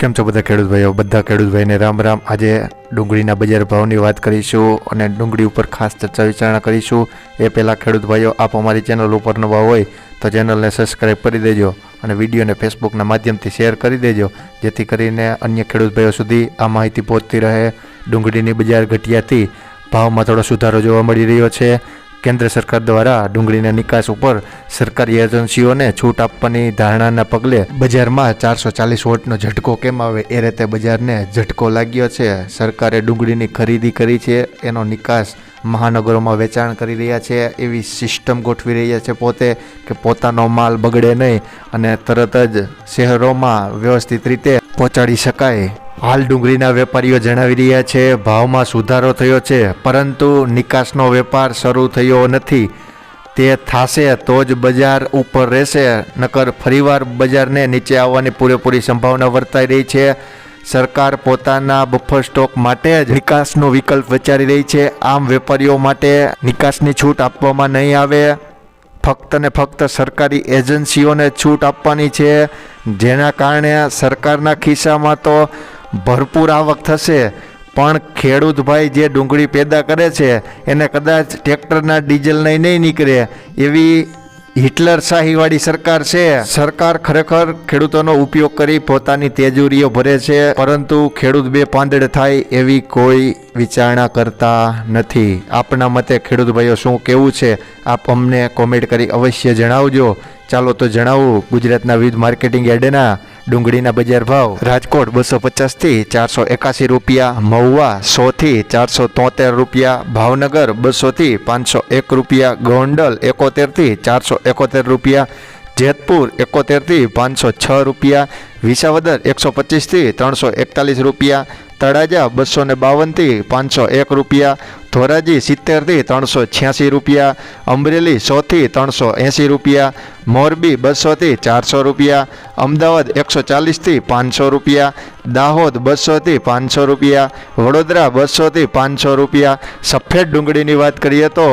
કેમ છો બધા ખેડૂત ભાઈઓ? બધા ખેડૂત ભાઈને રામ રામ. આજે ડુંગળીના બજાર ભાવની વાત કરીશું અને ડુંગળી ઉપર ખાસ ચર્ચા વિચારણા કરીશું. એ પહેલાં ખેડૂત ભાઈઓ, આપ અમારી ચેનલ ઉપર નવા હોય તો ચેનલને સબસ્ક્રાઈબ કરી દેજો અને વિડીયોને ફેસબુકના માધ્યમથી શેર કરી દેજો, જેથી કરીને અન્ય ખેડૂત ભાઈઓ સુધી આ માહિતી પહોંચતી રહે. ડુંગળીની બજાર ઘટ્યાથી ભાવમાં થોડો સુધારો જોવા મળી રહ્યો છે. કેન્દ્ર સરકાર દ્વારા ડુંગળીના નિકાસ ઉપર સરકારી એજન્સીઓને છૂટ આપવાની ધારણાના પગલે બજારમાં ચારસો ચાલીસ વોટનો ઝટકો કેમ આવે એ રીતે બજારને ઝટકો લાગ્યો છે. સરકારે ડુંગળીની ખરીદી કરી છે, એનો નિકાસ મહાનગરોમાં વેચાણ કરી રહ્યા છે, એવી સિસ્ટમ ગોઠવી રહ્યા છે પોતે કે પોતાનો માલ બગડે નહીં અને તરત જ શહેરોમાં વ્યવસ્થિત રીતે પહોંચાડી શકાય. હાલ ડુંગળીના વેપારીઓ જણાવી રહ્યા છે, ભાવમાં સુધારો થયો છે, પરંતુ નિકાસનો વેપાર શરૂ થયો નથી. તે થાશે તો જ બજાર ઉપર રહેશે, નકર ફરીવાર બજારને નીચે આવવાની પૂરેપૂરી સંભાવના વર્તાઈ રહી છે. સરકાર પોતાના બફર સ્ટોક માટે જ નિકાસનો વિકલ્પ વિચારી રહી છે. આમ વેપારીઓ માટે નિકાસની છૂટ આપવામાં નહીં આવે. ફક્ત ને ફક્ત સરકારી એજન્સીઓને છૂટ આપવાની છે. જેના કારણે સરકારના ખિસ્સામાં તો ભરપૂર આવક થશે. પણ ખેડૂત ભાઈ જે ડુંગળી પેદા કરે છે, એને કદાચ ટ્રેક્ટરના ડીઝલ નહીં નહીં નીકળે એવી હિટલર શાહીવાળી સરકાર છે. સરકાર ખરેખર ખેડૂતોનો ઉપયોગ કરી પોતાની તેજુરીઓ ભરે છે, પરંતુ ખેડૂત બે પાંદડે થાય એવી કોઈ વિચારણા કરતા નથી. આપના મતે ખેડૂત ભાઈઓ શું કેવું છે? આપ અમને કોમેન્ટ કરી અવશ્ય જણાવજો. ચાલો તો જણાવું, ગુજરાતના વિવિધ માર્કેટિંગ યાર્ડના ડુંગળીના બજાર ભાવ. રાજકોટ બસો પચાસથી ચારસો એકાસી રૂપિયા, મહુવા સોથી ચારસો તોતેર રૂપિયા, ભાવનગર બસોથી પાંચસો એક રૂપિયા, ગોંડલ એકોતેરથી ચારસો એકોતેર રૂપિયા, જેતપુર એકોતેરથી પાંચસો છ રૂપિયા વિસાવદર એકસો પચીસથી ત્રણસો એકતાલીસ રૂપિયા, તળાજા બસો ને બાવનથી પાંચસો એક રૂપિયા, ધોરાજી સિત્તેરથી ત્રણસો છ્યાસી રૂપિયા, અમરેલી સોથી ત્રણસો એંસી રૂપિયા, મોરબી બસોથી ચારસો રૂપિયા, અમદાવાદ એકસો ચાલીસથી પાંચસો રૂપિયા, દાહોદ બસોથી પાંચસો રૂપિયા, વડોદરા બસોથી પાંચસો રૂપિયા. સફેદ ડુંગળીની વાત કરીએ તો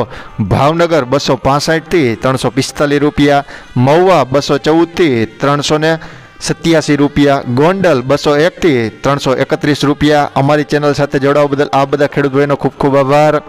ભાવનગર બસો પાસઠથી ત્રણસો પિસ્તાલીસ રૂપિયા, મહુવા બસો ચૌદથી ત્રણસો ને સત્યાસી રૂપિયા, ગોંડલ બસો એકથી ત્રણસો એકત્રીસ રૂપિયા. અમારી ચેનલ સાથે જોડાવા બદલ આ બધા ખેડૂત ખૂબ ખૂબ આભાર.